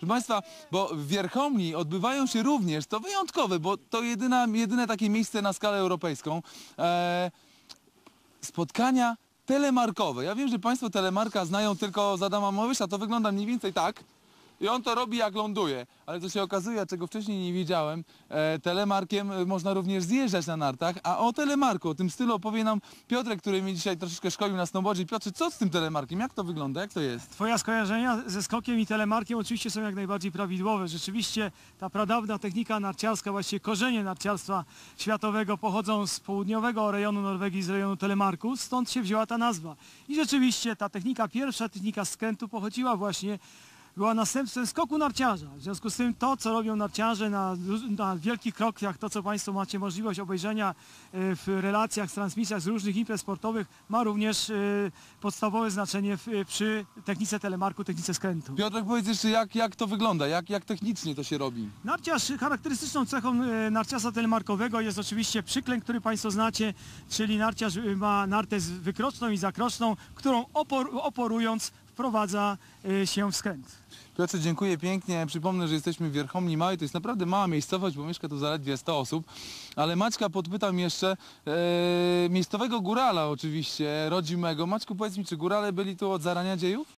Proszę Państwa, bo w Wierchomni odbywają się również, to wyjątkowe, bo to jedyna, jedyne takie miejsce na skalę europejską, e, spotkania telemarkowe. Ja wiem, że Państwo telemarka znają tylko z Adama Małysza, to wygląda mniej więcej tak. I on to robi jak ląduje, ale to się okazuje, czego wcześniej nie wiedziałem, e, telemarkiem można również zjeżdżać na nartach, a o telemarku, o tym stylu opowie nam Piotrek, który mnie dzisiaj troszeczkę szkolił na snowboardzie. Piotrze, co z tym telemarkiem? Jak to wygląda? Jak to jest? Twoja skojarzenia ze skokiem i telemarkiem oczywiście są jak najbardziej prawidłowe. Rzeczywiście ta pradawna technika narciarska, właściwie korzenie narciarstwa światowego pochodzą z południowego rejonu Norwegii, z rejonu telemarku, stąd się wzięła ta nazwa. I rzeczywiście ta technika, pierwsza technika skrętu pochodziła właśnie była następstwem skoku narciarza. W związku z tym to, co robią narciarze na, na wielkich krokach, to co Państwo macie możliwość obejrzenia e, w relacjach, transmisjach z różnych imprez sportowych, ma również e, podstawowe znaczenie w, przy technice telemarku, technice skrętu. Piotrek, powiedz jeszcze, jak, jak to wygląda, jak, jak technicznie to się robi? Narciarz, charakterystyczną cechą e, narciarza telemarkowego jest oczywiście przyklęk, który Państwo znacie, czyli narciarz e, ma nartę wykroczną i zakroczną, którą opor, oporując wprowadza e, się w skręt. Piotrze, dziękuję pięknie. Przypomnę, że jesteśmy w Wierchomni Małej. To jest naprawdę mała miejscowość, bo mieszka tu zaledwie 100 osób. Ale Maćka podpytam jeszcze, e, miejscowego górala oczywiście, rodzimego. Maćku, powiedz mi, czy górale byli tu od zarania dziejów?